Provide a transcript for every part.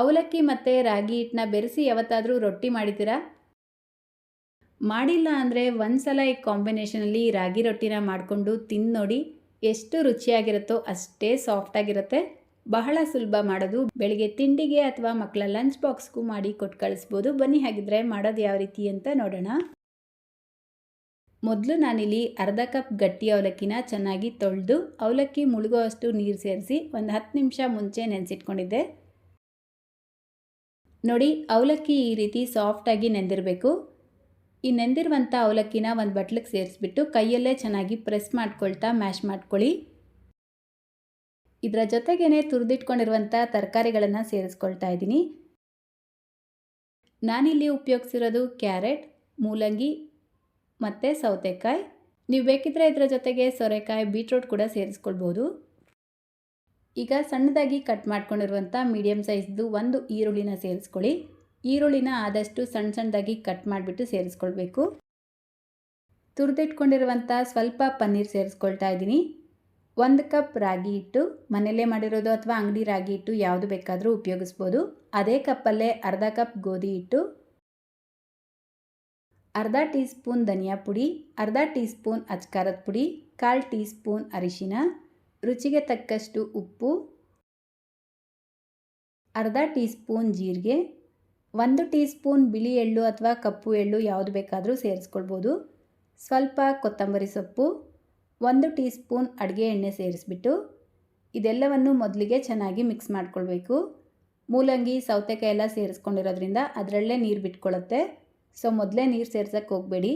ಅವಲಕ್ಕಿ ಮತ್ತು ರಾಗಿ ಹಿಟ್ಟನ್ನ ಬೆರೆಸಿ ಯಾವತ್ತಾದರೂ ರೊಟ್ಟಿ ಮಾಡಿದ್ದೀರಾ? ಮಾಡಿಲ್ಲ ಅಂದರೆ ಒಂದು ಸಲ ಈ ಕಾಂಬಿನೇಷನಲ್ಲಿ ರಾಗಿ ರೊಟ್ಟಿನ ಮಾಡಿಕೊಂಡು ತಿಂದು ನೋಡಿ ಎಷ್ಟು ರುಚಿಯಾಗಿರುತ್ತೋ ಅಷ್ಟೇ ಸಾಫ್ಟಾಗಿರುತ್ತೆ. ಬಹಳ ಸುಲಭ ಮಾಡೋದು. ಬೆಳಿಗ್ಗೆ ತಿಂಡಿಗೆ ಅಥವಾ ಮಕ್ಕಳ ಲಂಚ್ ಬಾಕ್ಸ್ಗೂ ಮಾಡಿ ಕೊಟ್ಟು ಕಳಿಸ್ಬೋದು. ಬನ್ನಿ ಹಾಗಿದ್ರೆ ಮಾಡೋದು ಯಾವ ರೀತಿ ಅಂತ ನೋಡೋಣ. ಮೊದಲು ನಾನಿಲ್ಲಿ ಅರ್ಧ ಕಪ್ ಗಟ್ಟಿ ಅವಲಕ್ಕಿನ ಚೆನ್ನಾಗಿ ತೊಳೆದು ಅವಲಕ್ಕಿ ಮುಳುಗೋ ಅಷ್ಟು ನೀರು ಸೇರಿಸಿ ಒಂದು ಹತ್ತು ನಿಮಿಷ ಮುಂಚೆ ನೆನೆಸಿಟ್ಕೊಂಡಿದ್ದೆ. ನೋಡಿ, ಅವಲಕ್ಕಿ ಈ ರೀತಿ ಸಾಫ್ಟಾಗಿ ನೆಂದಿರಬೇಕು. ಈ ನೆಂದಿರುವಂಥ ಅವಲಕ್ಕಿನ ಒಂದು ಬಟ್ಲಿಗೆ ಸೇರಿಸ್ಬಿಟ್ಟು ಕೈಯಲ್ಲೇ ಚೆನ್ನಾಗಿ ಪ್ರೆಸ್ ಮಾಡ್ಕೊಳ್ತಾ ಮ್ಯಾಶ್ ಮಾಡ್ಕೊಳ್ಳಿ. ಇದರ ಜೊತೆಗೇನೆ ತುರಿದಿಟ್ಕೊಂಡಿರುವಂಥ ತರಕಾರಿಗಳನ್ನು ಸೇರಿಸ್ಕೊಳ್ತಾ ಇದ್ದೀನಿ. ನಾನಿಲ್ಲಿ ಉಪಯೋಗಿಸಿರೋದು ಕ್ಯಾರೆಟ್, ಮೂಲಂಗಿ ಮತ್ತು ಸೌತೆಕಾಯಿ. ನೀವು ಬೇಕಿದ್ರೆ ಇದರ ಜೊತೆಗೆ ಸೊರೆಕಾಯಿ, ಬೀಟ್ರೋಟ್ ಕೂಡ ಸೇರಿಸ್ಕೊಳ್ಬೋದು. ಈಗ ಸಣ್ಣದಾಗಿ ಕಟ್ ಮಾಡ್ಕೊಂಡಿರುವಂಥ ಮೀಡಿಯಮ್ ಸೈಜ್ದು ಒಂದು ಈರುಳ್ಳಿನ ಸೇರಿಸ್ಕೊಳ್ಳಿ. ಈರುಳ್ಳಿನ ಆದಷ್ಟು ಸಣ್ಣ ಸಣ್ಣದಾಗಿ ಕಟ್ ಮಾಡಿಬಿಟ್ಟು ಸೇರಿಸ್ಕೊಳ್ಬೇಕು. ತುರಿದಿಟ್ಕೊಂಡಿರುವಂಥ ಸ್ವಲ್ಪ ಪನ್ನೀರ್ ಸೇರಿಸ್ಕೊಳ್ತಾ ಇದ್ದೀನಿ. ಒಂದು ಕಪ್ ರಾಗಿ ಹಿಟ್ಟು, ಮನೆಯಲ್ಲೇ ಮಾಡಿರೋದು ಅಥವಾ ಅಂಗಡಿ ರಾಗಿ ಹಿಟ್ಟು ಯಾವುದು ಬೇಕಾದರೂ ಉಪಯೋಗಿಸ್ಬೋದು. ಅದೇ ಕಪ್ಪಲ್ಲೇ ಅರ್ಧ ಕಪ್ ಗೋಧಿ ಹಿಟ್ಟು, ಅರ್ಧ ಟೀ ಸ್ಪೂನ್ ಧನಿಯಾ ಪುಡಿ, ಅರ್ಧ ಟೀ ಸ್ಪೂನ್ ಅಚ್ಕಾರದ ಪುಡಿ, ಕಾಲು ಟೀ ಸ್ಪೂನ್ ಅರಿಶಿನ ರುಚಿಗೆ ತಕ್ಕಷ್ಟು ಉಪ್ಪು, ಅರ್ಧ ಟೀ ಸ್ಪೂನ್ ಜೀರಿಗೆ, ಒಂದು ಟೀ ಸ್ಪೂನ್ ಬಿಳಿ ಎಳ್ಳು ಅಥವಾ ಕಪ್ಪು ಎಳ್ಳು ಯಾವುದು ಬೇಕಾದರೂ ಸೇರಿಸ್ಕೊಳ್ಬೋದು. ಸ್ವಲ್ಪ ಕೊತ್ತಂಬರಿ ಸೊಪ್ಪು, ಒಂದು ಟೀ ಸ್ಪೂನ್ ಅಡುಗೆ ಎಣ್ಣೆ ಸೇರಿಸ್ಬಿಟ್ಟು ಇದೆಲ್ಲವನ್ನು ಮೊದಲಿಗೆ ಚೆನ್ನಾಗಿ ಮಿಕ್ಸ್ ಮಾಡ್ಕೊಳ್ಬೇಕು. ಮೂಲಂಗಿ, ಸೌತೆಕಾಯಿ ಎಲ್ಲ ಸೇರಿಸ್ಕೊಂಡಿರೋದ್ರಿಂದ ಅದರಲ್ಲೇ ನೀರು ಬಿಟ್ಕೊಳ್ಳುತ್ತೆ ಸೊ, ಮೊದಲೇ ನೀರು ಸೇರ್ಸೋಕ್ಕೆ ಹೋಗಬೇಡಿ.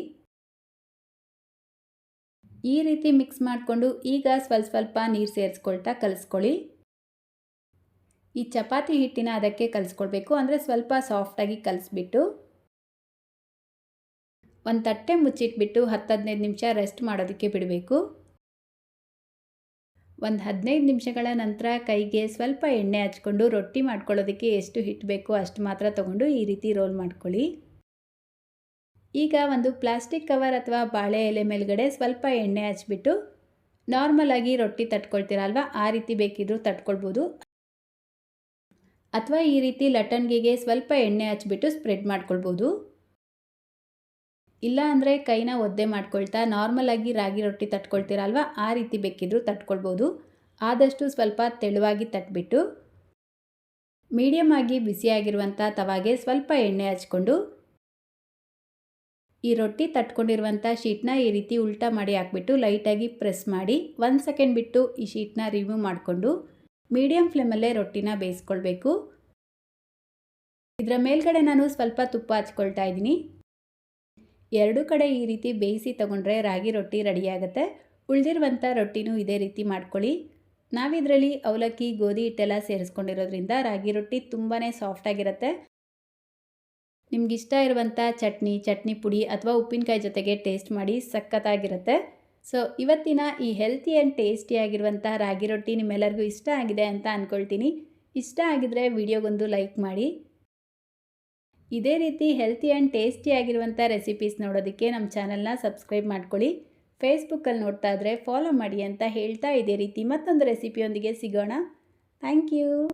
ಈ ರೀತಿ ಮಿಕ್ಸ್ ಮಾಡಿಕೊಂಡು ಈಗ ಸ್ವಲ್ಪ ಸ್ವಲ್ಪ ನೀರು ಸೇರಿಸ್ಕೊಳ್ತಾ ಕಲಿಸ್ಕೊಳ್ಳಿ. ಈ ಚಪಾತಿ ಹಿಟ್ಟಿನ ಅದಕ್ಕೆ ಕಲಿಸ್ಕೊಳ್ಬೇಕು. ಅಂದರೆ ಸ್ವಲ್ಪ ಸಾಫ್ಟಾಗಿ ಕಲಿಸ್ಬಿಟ್ಟು ಒಂದು ತಟ್ಟೆ ಮುಚ್ಚಿಟ್ಬಿಟ್ಟು ಹತ್ತು ಹದಿನೈದು ನಿಮಿಷ ರೆಸ್ಟ್ ಮಾಡೋದಕ್ಕೆ ಬಿಡಬೇಕು. ಒಂದು ಹದಿನೈದು ನಿಮಿಷಗಳ ನಂತರ ಕೈಗೆ ಸ್ವಲ್ಪ ಎಣ್ಣೆ ಹಚ್ಕೊಂಡು ರೊಟ್ಟಿ ಮಾಡ್ಕೊಳ್ಳೋದಕ್ಕೆ ಎಷ್ಟು ಹಿಟ್ಟು ಬೇಕೋ ಅಷ್ಟು ಮಾತ್ರ ತೊಗೊಂಡು ಈ ರೀತಿ ರೋಲ್ ಮಾಡ್ಕೊಳ್ಳಿ. ಈಗ ಒಂದು ಪ್ಲಾಸ್ಟಿಕ್ ಕವರ್ ಅಥವಾ ಬಾಳೆ ಎಲೆ ಮೇಲ್ಗಡೆ ಸ್ವಲ್ಪ ಎಣ್ಣೆ ಹಚ್ಬಿಟ್ಟು ನಾರ್ಮಲಾಗಿ ರೊಟ್ಟಿ ತಟ್ಕೊಳ್ತೀರಲ್ವ? ಆ ರೀತಿ ಬೇಕಿದ್ರೂ ತಟ್ಕೊಳ್ಬೋದು. ಅಥವಾ ಈ ರೀತಿ ಲಟನ್ಗಿಗೆ ಸ್ವಲ್ಪ ಎಣ್ಣೆ ಹಚ್ಬಿಟ್ಟು ಸ್ಪ್ರೆಡ್ ಮಾಡ್ಕೊಳ್ಬೋದು. ಇಲ್ಲ ಅಂದರೆ ಕೈನ ಒದ್ದೆ ಮಾಡ್ಕೊಳ್ತಾ ನಾರ್ಮಲಾಗಿ ರಾಗಿ ರೊಟ್ಟಿ ತಟ್ಕೊಳ್ತೀರಲ್ವ? ಆ ರೀತಿ ಬೇಕಿದ್ರೂ ತಟ್ಕೊಳ್ಬೋದು. ಆದಷ್ಟು ಸ್ವಲ್ಪ ತೆಳುವಾಗಿ ತಟ್ಬಿಟ್ಟು ಮೀಡಿಯಮ್ ಆಗಿ ಬಿಸಿಯಾಗಿರುವಂಥ ತವಾಗೆ ಸ್ವಲ್ಪ ಎಣ್ಣೆ ಹಚ್ಕೊಂಡು ಈ ರೊಟ್ಟಿ ತಟ್ಕೊಂಡಿರುವಂಥ ಶೀಟ್ನ ಈ ರೀತಿ ಉಲ್ಟಾ ಮಾಡಿ ಹಾಕ್ಬಿಟ್ಟು ಲೈಟಾಗಿ ಪ್ರೆಸ್ ಮಾಡಿ ಒಂದು ಸೆಕೆಂಡ್ ಬಿಟ್ಟು ಈ ಶೀಟ್ನ ರಿಮೂವ್ ಮಾಡಿಕೊಂಡು ಮೀಡಿಯಮ್ ಫ್ಲೇಮಲ್ಲೇ ರೊಟ್ಟಿನ ಬೇಯಿಸ್ಕೊಳ್ಬೇಕು. ಇದರ ಮೇಲ್ಗಡೆ ನಾನು ಸ್ವಲ್ಪ ತುಪ್ಪ ಹಚ್ಕೊಳ್ತಾ ಇದ್ದೀನಿ. ಎರಡು ಕಡೆ ಈ ರೀತಿ ಬೇಯಿಸಿ ತಗೊಂಡ್ರೆ ರಾಗಿ ರೊಟ್ಟಿ ರೆಡಿಯಾಗುತ್ತೆ ಉಳಿದಿರುವಂಥ ರೊಟ್ಟಿನೂ ಇದೇ ರೀತಿ ಮಾಡ್ಕೊಳ್ಳಿ. ನಾವಿದರಲ್ಲಿ ಅವಲಕ್ಕಿ, ಗೋಧಿ ಹಿಟ್ಟೆಲ್ಲ ಸೇರಿಸ್ಕೊಂಡಿರೋದ್ರಿಂದ ರಾಗಿ ರೊಟ್ಟಿ ತುಂಬಾ ಸಾಫ್ಟಾಗಿರುತ್ತೆ ನಿಮ್ಗೆ ಇಷ್ಟ ಇರುವಂಥ ಚಟ್ನಿ ಚಟ್ನಿ ಪುಡಿ ಅಥವಾ ಉಪ್ಪಿನಕಾಯಿ ಜೊತೆಗೆ ಟೇಸ್ಟ್ ಮಾಡಿ ಸಖತ್ತಾಗಿರುತ್ತೆ. ಸೊ ಇವತ್ತಿನ ಈ ಹೆಲ್ತಿ ಆ್ಯಂಡ್ ಟೇಸ್ಟಿಯಾಗಿರುವಂಥ ರಾಗಿ ರೊಟ್ಟಿ ನಿಮ್ಮೆಲ್ಲರಿಗೂ ಇಷ್ಟ ಆಗಿದೆ ಅಂತ ಅಂದ್ಕೊಳ್ತೀನಿ ಇಷ್ಟ ಆಗಿದ್ರೆ ವಿಡಿಯೋಗೊಂದು ಲೈಕ್ ಮಾಡಿ. ಇದೇ ರೀತಿ ಹೆಲ್ತಿ ಆ್ಯಂಡ್ ಟೇಸ್ಟಿಯಾಗಿರುವಂಥ ರೆಸಿಪೀಸ್ ನೋಡೋದಕ್ಕೆ ನಮ್ಮ ಚಾನಲ್ನ ಸಬ್ಸ್ಕ್ರೈಬ್ ಮಾಡ್ಕೊಳ್ಳಿ. ಫೇಸ್ಬುಕ್ಕಲ್ಲಿ ನೋಡ್ತಾ ಇದ್ರೆ ಫಾಲೋ ಮಾಡಿ ಅಂತ ಹೇಳ್ತಾ ಇದೇ ರೀತಿ ಮತ್ತೊಂದು ರೆಸಿಪಿಯೊಂದಿಗೆ ಸಿಗೋಣ. Thank you